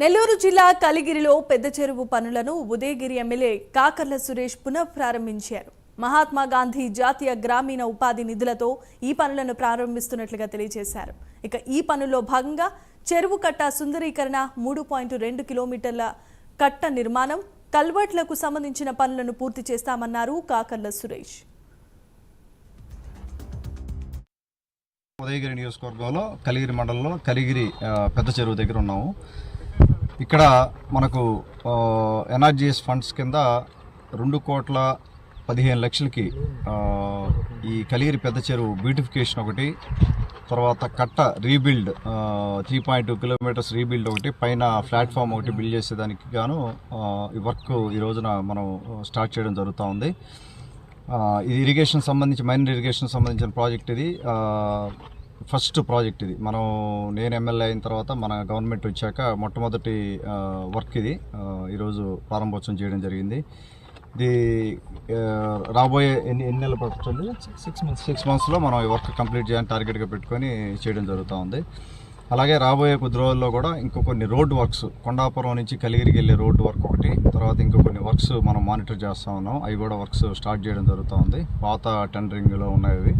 నెల్లూరు జిల్లా కలిగిరిలో పెద్ద చెరువు పనులను ఉదయగిరి ఎమ్మెల్యే కాకర్ల సురేష్ పునః ప్రారంభించారు మహాత్మా గాంధీ జాతీయ గ్రామీణ ఉపాధి నిధులతో ఈ పనులను ప్రారంభిస్తున్నట్లుగా తెలియజేశారు. ఇక ఈ పనుల్లో భాగంగా చెరువు కట్ట సుందరీకరణ మూడు పాయింట్ రెండు కిలోమీటర్ల కట్ట నిర్మాణం కల్వర్ట్లకు సంబంధించిన పనులను పూర్తి చేస్తామన్నారు కాకర్ల సురేష్. ఉదయగిరి నియోజకవర్గంలో కలిగిరి మండలంలో కలిగిరి పెద్ద చెరువు దగ్గర ఉన్నాము. ఇక్కడ మనకు ఎన్ఆర్జీఎస్ ఫండ్స్ కింద రెండు కోట్ల పదిహేను లక్షలకి ఈ కలిగిరి పెద్ద చెరువు బ్యూటిఫికేషన్ ఒకటి తర్వాత కట్ట rebuild three point two kilometres rebuild ఒకటి పైన ప్లాట్ఫామ్ ఒకటి బిల్డ్ చేసేదానికి గాను ఈ వర్క్ ఈ రోజున మనం స్టార్ట్ చేయడం జరుగుతూ ఉంది. ఇది ఇరిగేషన్ సంబంధించి మైనర్ ఇరిగేషన్ సంబంధించిన ప్రాజెక్ట్ ఇది. ఫస్ట్ ప్రాజెక్ట్ ఇది. మనం నేను ఎమ్మెల్యే అయిన తర్వాత మన గవర్నమెంట్ వచ్చాక మొట్టమొదటి వర్క్ ఇది. ఈరోజు ప్రారంభోత్సవం చేయడం జరిగింది. ఇది రాబోయే ఎన్ని ఎన్ని నెలలు పడుతుంది? సిక్స్ మంత్స్ సిక్స్ మంత్స్లో మనం ఈ వర్క్ కంప్లీట్ చేయాలని టార్గెట్గా పెట్టుకొని చేయడం జరుగుతూ ఉంది. అలాగే రాబోయే కొద్ది రోజుల్లో కూడా ఇంకో కొన్ని రోడ్ వర్క్స్ కొండాపురం నుంచి కలిగిరికి వెళ్ళే రోడ్ వర్క్ ఒకటి తర్వాత ఇంకో కొన్ని వర్క్స్ మనం మానిటర్ చేస్తూ ఉన్నాం. అవి కూడా వర్క్స్ స్టార్ట్ చేయడం జరుగుతూ ఉంది. పాత టెండరింగ్లో ఉన్నాయి